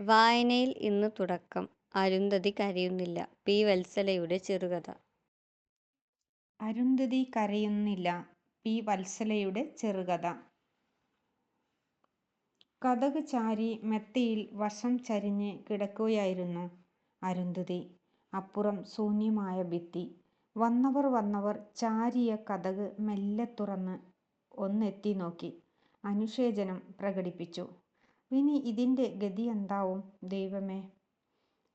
വായനയിൽ ഇന്ന് തുടക്കം. അരുന്ധതി കരയുന്നില്ല. പി. വത്സലയുടെ ചെറുകഥ. അരുന്ധതി കരയുന്നില്ല. പി. വത്സലയുടെ ചെറുകഥ. കഥക് ചാരി മെത്തയിൽ വശം ചരിഞ്ഞ് കിടക്കുകയായിരുന്നു അരുന്ധതി. അപ്പുറം ശൂന്യമായ ഭിത്തി. വന്നവർ വന്നവർ ചാരിയ കഥക് മെല്ലെ തുറന്ന് ഒന്നെത്തി നോക്കി. അനുശേചനം പ്രകടിപ്പിച്ചു. ഇനി ഇതിന്റെ ഗതിയെന്താവും ദൈവമേ.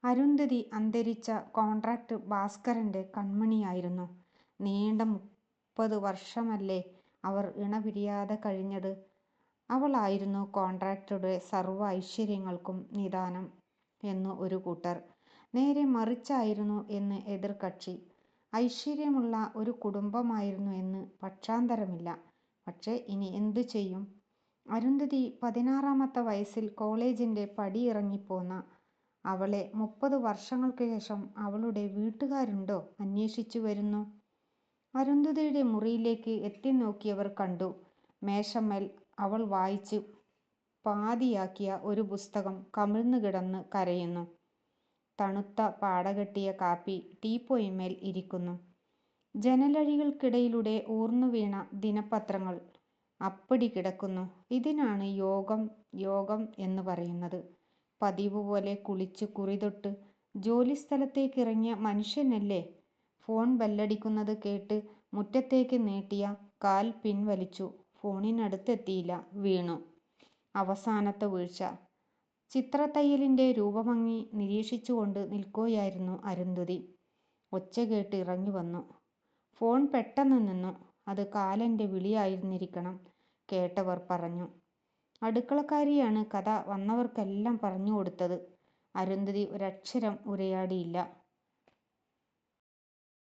അരുന്ധതി അന്തരിച്ച കോൺട്രാക്ട് ഭാസ്കരന്റെ കൺമണിയായിരുന്നു നീണ്ട മുപ്പത് വർഷമല്ലേ അവർ ഇണപിരിയാതെ കഴിഞ്ഞത്. അവളായിരുന്നു കോൺട്രാക്ടറുടെ സർവ ഐശ്വര്യങ്ങൾക്കും നിദാനം എന്ന് ഒരു കൂട്ടർ. നേരെ മറിച്ചായിരുന്നു എന്ന് എതിർകക്ഷി. ഐശ്വര്യമുള്ള ഒരു കുടുംബമായിരുന്നു എന്ന് പക്ഷാന്തരമില്ല. പക്ഷേ ഇനി എന്തു ചെയ്യും. അരുന്ധതി പതിനാറാമത്തെ വയസ്സിൽ കോളേജിന്റെ പടിയിറങ്ങിപ്പോന്ന അവളെ മുപ്പത് വർഷങ്ങൾക്ക് ശേഷം അവളുടെ വീട്ടുകാരുണ്ടോ അന്വേഷിച്ചു വരുന്നു. അരുന്ധതിയുടെ മുറിയിലേക്ക് എത്തി നോക്കിയവർ കണ്ടു. മേശമ്മേൽ അവൾ വായിച്ച് പാതിയാക്കിയ ഒരു പുസ്തകം കമിഴ്ന്നു കിടന്ന് കരയുന്നു. തണുത്ത പാടകെട്ടിയ കാപ്പി ടീപ്പോയിന്മേൽ ഇരിക്കുന്നു. ജനലഴികൾക്കിടയിലൂടെ ഊർന്നുവീണ ദിനപത്രങ്ങൾ അപ്പടി കിടക്കുന്നു. ഇതിനാണ് യോഗം യോഗം എന്ന് പറയുന്നത്. പതിവ് പോലെ കുളിച്ച് കുറിതൊട്ട് ജോലിസ്ഥലത്തേക്കിറങ്ങിയ മനുഷ്യനല്ലേ ഫോൺ ബെല്ലടിക്കുന്നത് കേട്ട് മുറ്റത്തേക്ക് നീട്ടിയ കാൽ പിൻവലിച്ചു. ഫോണിനടുത്തെത്തിയില്ല. വീണു. അവസാനത്തെ വീഴ്ച. ചിത്രത്തയ്യലിന്റെ രൂപഭംഗി നിരീക്ഷിച്ചുകൊണ്ട് നിൽക്കുകയായിരുന്നു അരുന്ധതി. ഒച്ച കേട്ട് ഇറങ്ങി വന്നു ഫോൺ പെട്ടെന്ന് നിന്നു. അത് കാലന്റെ വിളിയായിരുന്നിരിക്കണം കേട്ടവർ പറഞ്ഞു. അടുക്കളക്കാരിയാണ് കഥ വന്നവർക്കെല്ലാം പറഞ്ഞു കൊടുത്തത് അരുന്ധതി ഒരക്ഷരം ഉരിയാടിയില്ല.